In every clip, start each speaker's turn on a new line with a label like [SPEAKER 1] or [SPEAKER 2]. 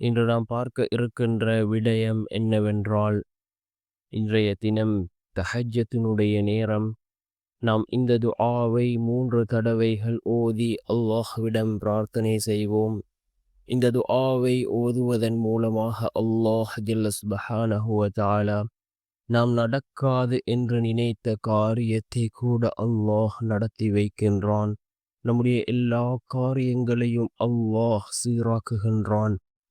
[SPEAKER 1] இன்று நாம் பார்க்க இருக்கின்ற விடயம் என்னவென்றால் இன்றைய தினம் தஹஜத்தினுடைய நேரம். நாம் இந்த துஆவை மூன்று தடவைகள் ஓதி அல்லாஹ்விடம் பிரார்த்தனை செய்வோம். இந்த துஆவை ஓதுவதன் மூலமாக அல்லாஹ் ஜில்லஸ் பஹானஹுவதாலா நாம் நடக்காது என்று நினைத்த காரியத்தை கூட அல்லாஹ் நடத்தி வைக்கின்றான். நம்முடைய எல்லா காரியங்களையும் அல்லாஹ் சீராக்குகின்றான்.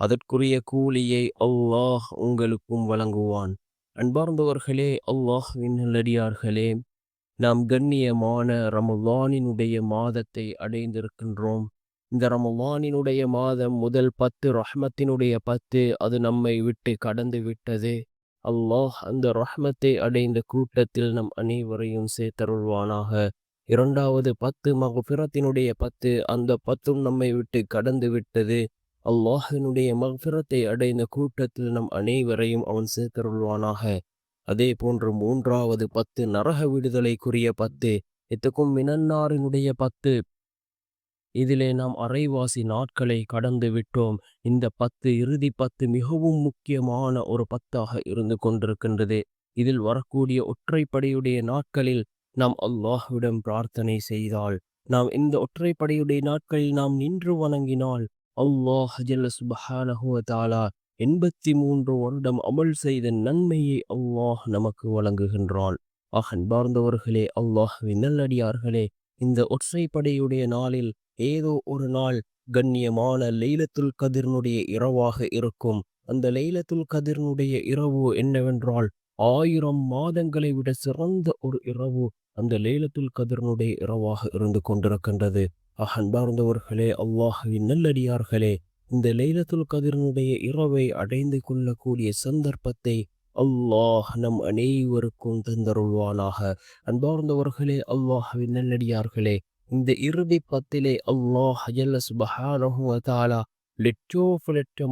[SPEAKER 1] அதற்குரிய கூலியை அல்லாஹ் உங்களுக்கும் வழங்குவான். அன்பார்ந்தவர்களே அல்லாஹ்வின் நல்லடியார்களே நாம் கண்ணியமான ரமலானினுடைய மாதத்தை அடைந்திருக்கின்றோம். இந்த ரமலானினுடைய மாதம் முதல் பத்து ரஹ்மத்தினுடைய பத்து அது நம்மை விட்டு கடந்து விட்டது. அல்லாஹ் அந்த ரஹ்மத்தை அடைந்த கூட்டத்தில் நம் அனைவரையும் சேர்த்தருள்வானாக. இரண்டாவது பத்து மகபிரத்தினுடைய பத்து அந்த பத்தும் நம்மை விட்டு கடந்து விட்டது. அல்லாஹனுடைய மகபிரத்தை அடைந்த கூட்டத்தில் நம் அனைவரையும் அவன் சேர்த்தருள்வானாக. அதே போன்று மூன்றாவது பத்து நரக விடுதலைக்குரிய பத்து எத்துக்கும் மினன்னாரினுடைய பத்து. இதிலே நாம் அரைவாசி நாட்களை கடந்து விட்டோம். இந்த பத்து இறுதி பத்து மிகவும் முக்கியமான ஒரு பத்தாக இருந்து கொண்டிருக்கின்றது. இதில் வரக்கூடிய ஒற்றைப்படையுடைய நாட்களில் நாம் அல்லாஹ்விடம் பிரார்த்தனை செய்தால் நாம் இந்த ஒற்றைப்படையுடைய நாட்களில் நாம் நின்று வணங்கினால் அல்லாஹ் ஜல்ல சுபஹானஹுவ தாலா எண்பத்தி மூன்று வருடம் அமல் செய்த நன்மையை அல்லாஹ் நமக்கு வழங்குகின்றான். ஆக அன்பார்ந்தவர்களே அல்லாஹ்வின் நல்லடியார்களே இந்த ஒற்றைப்படையுடைய நாளில் ஏதோ ஒரு நாள் கண்ணியமான லைலத்துல் கதிர்னுடைய இரவாக இருக்கும். அந்த லைலத்துல் கதிர்னுடைய இரவு என்னவென்றால் ஆயிரம் மாதங்களை விட சிறந்த ஒரு இரவு அந்த லைலத்துல் கதிர்னுடைய இரவாக இருந்து கொண்டிருக்கின்றது. அன்பார்ந்தவர்களே அல்லாஹுவின் நல்லடியார்களே இந்த லைலத்துல் கதிர்னுடைய இரவை அடைந்து கொள்ளக்கூடிய சந்தர்ப்பத்தை அல்லாஹ் நம் அனைவருக்கும் தந்தருள்வானாக. அன்பார்ந்தவர்களே அல்லாஹுவின் நல்லடியார்களே இந்த இறுதி பத்திலே அல்லாஹ் ஜல்ல சுபஹானஹு தாலா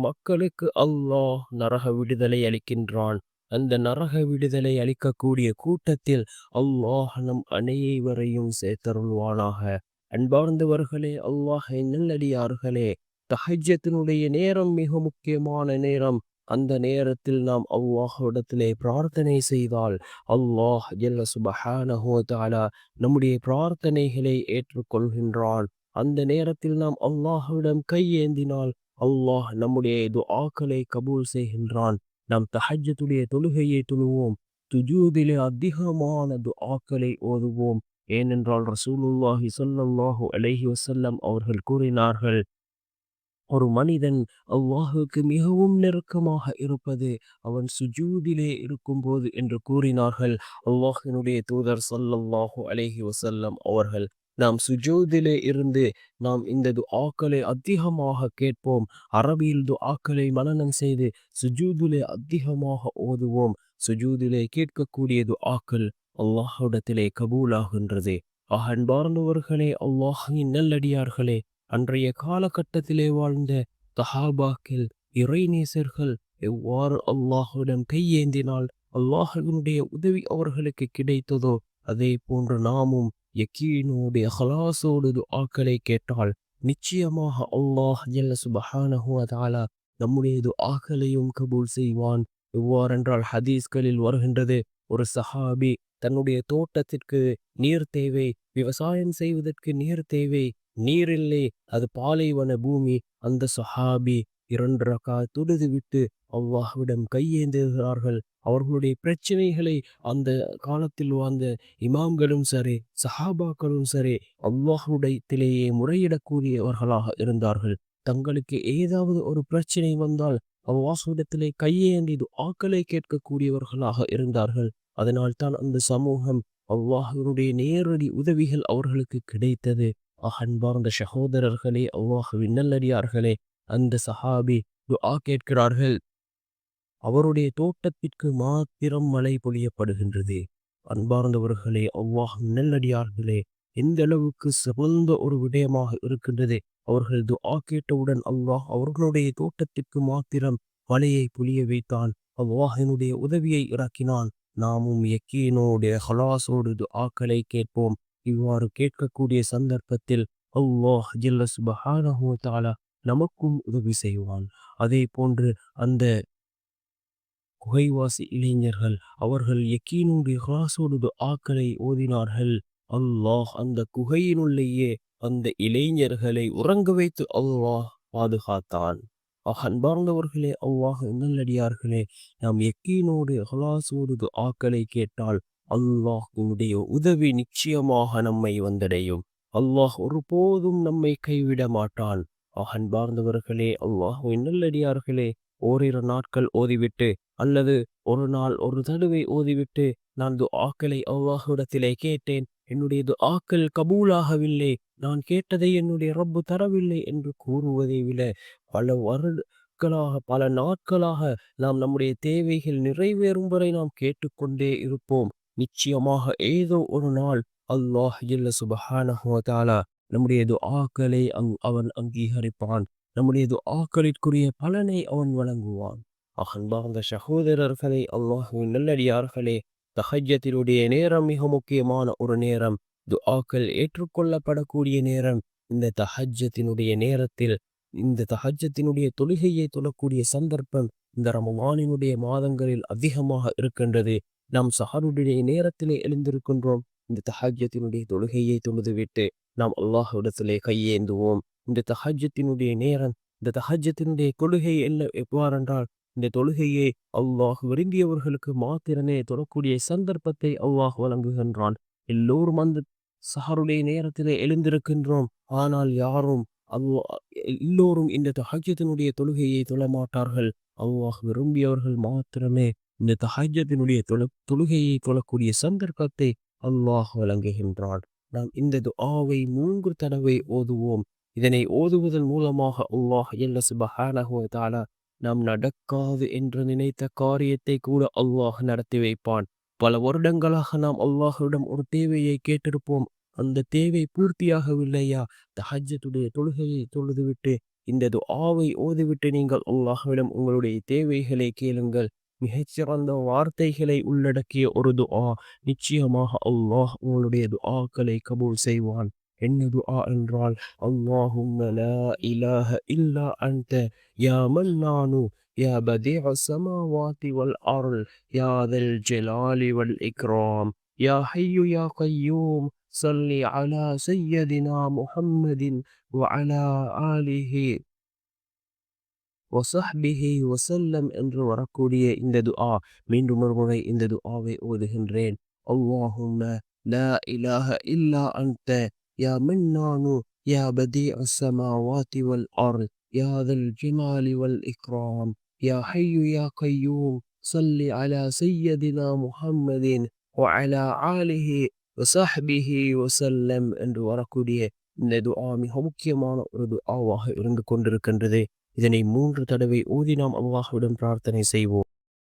[SPEAKER 1] மக்களுக்கு அல்லாஹ் நரக விடுதலை அளிக்கின்றான். அந்த நரக விடுதலை அளிக்கக்கூடிய கூட்டத்தில் அல்லாஹ் நம் அனைவரையும் சேர்த்தருள்வானாக. அன்பார்ந்தவர்களே அல்லாஹ் நல்லடியார்களே தஹஜத்தினுடைய நேரம் மிக முக்கியமான நேரம். அந்த நேரத்தில் நாம் அல்லாஹ்விடத்திலே பிரார்த்தனை செய்தால் அல்லாஹ் ஜல்ல சுபஹானஹோதாலா நம்முடைய பிரார்த்தனைகளை ஏற்றுக்கொள்கின்றான். அந்த நேரத்தில் நாம் அல்லாஹ்விடம் கையேந்தினால் அல்லாஹ் நம்முடைய துஆக்களை கபூல் செய்கின்றான். நாம் தஹஜத்துடைய தொழுகையை தொழுவோம் துஜூதிலே அதிகமான துஆக்களை ஓதுவோம். ஏனென்றால் ரசூலுல்லாஹி சொல்லல்லாஹு அலஹி வசல்லம் அவர்கள் கூறினார்கள் ஒரு மனிதன் அல்லாஹுக்கு மிகவும் நெருக்கமாக இருப்பது அவன் சுஜூதிலே இருக்கும்போது என்று கூறினார்கள். அல்லாஹினுடைய தூதர் சொல்லல்லாஹு அலேஹி வசல்லம் அவர்கள் நாம் சுஜூதிலே இருந்து நாம் இந்த துஆக்களை அதிகமாக கேட்போம். அரபியில் துஆக்களை மனனம் செய்து சுஜூதிலே அதிகமாக ஓதுவோம். சுஜூதிலே கேட்கக்கூடிய துஆக்கள் அல்லாஹுடத்திலே கபூலாகின்றது. அன்பார்ந்தவர்களே அல்லாஹின் நல்லடியார்களே அன்றைய காலகட்டத்திலே வாழ்ந்த தஹாபாக்கில் இறைநேசர்கள் எவ்வாறு அல்லாஹுடன் கையேந்தினால் அல்லாஹினுடைய உதவி அவர்களுக்கு கிடைத்ததோ அதே போன்று நாமும் யக்கீனோடு ஹலாசோடு ஆக்களை கேட்டால் நிச்சயமாக அல்லாஹ் ஜல்ல சுபஹானஹுவதாலா நம்முடைய கபூல் செய்வான். எவ்வாறென்றால் ஹதீஸ்களில் வருகின்றது ஒரு சஹாபி தன்னுடைய தோட்டத்திற்கு நீர் தேவை விவசாயம் செய்வதற்கு நீர் தேவை நீரில்லை அது பாலைவன பூமி. அந்த சஹாபி இரண்டு ரக்கா துடுது விட்டு அல்லாஹ்விடம் கையேந்துகிறார்கள் அவர்களுடைய பிரச்சனைகளை அந்த காலத்தில் வாழ்ந்த இமாம்களும் சரி சஹாபாக்களும் சரி அவ்வாஹுடையத்திலேயே முறையிடக்கூடியவர்களாக இருந்தார்கள். தங்களுக்கு ஏதாவது ஒரு பிரச்சனை வந்தால் அவ்வாசுடத்திலே கையேந்தி ஆக்களை கேட்கக்கூடியவர்களாக இருந்தார்கள். அதனால்தான் அந்த சமூகம் அவ்வாஹனுடைய நேரடி உதவிகள் அவர்களுக்கு கிடைத்தது. அன்பார்ந்த சகோதரர்களே அவ்வாஹுவின் நல்லடியார்களே அந்த சஹாபி துஆ கேட்கிறார்கள் அவருடைய தோட்டத்திற்கு மாத்திரம் மழை பொழியப்படுகின்றது. அன்பார்ந்தவர்களே அவ்வாஹ் நல்லடியார்களே எந்த அளவுக்கு சிறந்த ஒரு விடயமாக இருக்கின்றது? அவர்கள் துஆ கேட்டவுடன் அல்லாஹ் அவர்களுடைய தோட்டத்திற்கு மாத்திரம் மழையை புளிய வைத்தான். அவ்வாஹினுடைய உதவியை இறக்கினான். நாமும் எக்கீனோடைய ஹலாசோடு துஆக்களை கேட்போம். இவ்வாறு கேட்கக்கூடிய சந்தர்ப்பத்தில் அல்லாஹ் ஜில்லஸ் சுபஹானஹு தாலா நமக்கும் உதவி செய்வான். அதே போன்று அந்த குகைவாசி இளைஞர்கள் அவர்கள் எக்கீனுடைய ஹலாசோடு ஆக்களை ஓதினார்கள். அல்லாஹ் அந்த குகையினுள்ளேயே அந்த இளைஞர்களை உறங்க வைத்து அல்லாஹ் பாதுகாத்தான். அன்பார்ந்தவர்களே அல்லாஹ் நல்லடியார்களே நாம் எக்கீனோடு ஹலாசோடு ஆக்களை கேட்டால் அல்லாஹ் உன்னுடைய உதவி நிச்சயமாக நம்மை வந்தடையும். அல்லாஹ் ஒருபோதும் நம்மை கைவிட மாட்டான். அன்பார்ந்தவர்களே அல்லாஹ் நல்லடியார்களே ஓரிரு நாட்கள் ஓதிவிட்டு அல்லது ஒரு நாள் ஒரு தடவை ஓதிவிட்டு நான் ஆக்களை அல்லாஹிடத்திலே கேட்டேன். என்னுடைய ஆக்கள் கபூலாகவில்லை. நான் கேட்டதை என்னுடைய ரப்பு தரவில்லை என்று கூறுவதை விட பல வருடங்களாக பல நாட்களாக நாம் நம்முடைய தேவைகள் நிறைவேறும் வரை நாம் கேட்டுக்கொண்டே இருப்போம். நிச்சயமாக ஏதோ ஒரு நாள் அல்லாஹ் இல்ல சுபஹானஹாலா நம்முடைய ஆக்களை அங் அவன் அங்கீகரிப்பான். நம்முடைய ஆக்களிற்குரிய பலனை அவன் வழங்குவான். அகன்பார்ந்த சகோதரர்களே அல்லாஹுவின் நல்லடியார்களே தஹஜத்தினுடைய நேரம் மிக முக்கியமான ஒரு நேரம். துஆக்கள் ஏற்றுக்கொள்ளப்படக்கூடிய நேரம். இந்த தஹஜத்தினுடைய நேரத்தில் இந்த தஹஜத்தினுடைய தொழுகையை தொழக்கூடிய சந்தர்ப்பம் இந்த ரமவானினுடைய மாதங்களில் அதிகமாக இருக்கின்றது. நாம் சஹருடைய நேரத்திலே எழுந்திருக்கின்றோம். இந்த தஹஜத்தினுடைய தொழுகையை தொழுதுவிட்டு நாம் அல்லாஹிடத்திலே கையேந்துவோம். இந்த தஹஜத்தினுடைய நேரம் இந்த தஹஜத்தினுடைய கொள்கை என்ன எவ்வாறென்றால் இந்த தொழுகையை அல்லாஹ் விரும்பியவர்களுக்கு மாத்திரமே தொழக்கூடிய சந்தர்ப்பத்தை அல்லாஹ் வழங்குகின்றான். எல்லோரும் அந்த சஹருடைய நேரத்திலே எழுந்திருக்கின்றோம். ஆனால் யாரும் அவ்வா எல்லோரும் இந்த தஹஜத்தினுடைய தொழுகையை தொழ மாட்டார்கள் அல்லாஹ் விரும்பியவர்கள் மாத்திரமே இந்த தஹஜத்தினுடைய தொழு தொழுகையை தொழக்கூடிய சந்தர்ப்பத்தை அல்லாஹ் வழங்குகின்றான். நாம் இந்த துஆவை மூன்று தடவை ஓதுவோம். இதனை ஓதுவதன் மூலமாக அல்லாஹ் எல்ல சுபஹானஹு தாலா நாம் நடக்காது என்று நினைத்த காரியத்தை கூட அல்லாஹ் நடத்தி வைப்பான். பல வருடங்களாக நாம் அல்லாஹிடம் ஒரு தேவையை கேட்டிருப்போம். அந்த தேவை பூர்த்தியாகவில்லையா? தஹஜத்துடைய தொழுகையை தொழுதுவிட்டு இந்த துஆவை ஓதிவிட்டு நீங்கள் அல்லாஹ்விடம் உங்களுடைய தேவைகளை கேளுங்கள். மிகச்சிறந்த வார்த்தைகளை உள்ளடக்கிய ஒரு துஆ. நிச்சயமாக அல்லாஹ் உங்களுடைய துஆக்களை கபூல் செய்வான். என்ன துஆ என்றால் அல்லாஹும்ம லா இலாஹ இல்லா அன்த யா மன்னானு யா பதீஅ ஸமாவாதி வல் அர்ல் யா தல் ஜலாலி வல் இக்ராம் யா ஹய்யு யா கய்யூம் صلي على سيدنا محمد وعلى آله வசஹ்பிஹி வசல்லம் என்று வரக்கூடிய இந்த துஆ மீண்டும் ஒரு முறை இந்த துஆவை ஓதுகின்றேன் அல்லாஹும்ம லா இலாஹ இல்லா அன்த யா மன்னானு யா بديع السماوات والأرض يا ذا الجلال والإكرام يا حي يا قيوم صل على سيدنا محمد وعلى آله وصحبه وسلم என்று வரக்கூடிய இந்த துஆ மிக முக்கியமான ஒரு துஆவாக இருந்து கொண்டிருக்கின்றது இதனை மூன்று தடவை ஊதி நாம் அல்லாஹ்விடம் பிரார்த்தனை செய்வோம்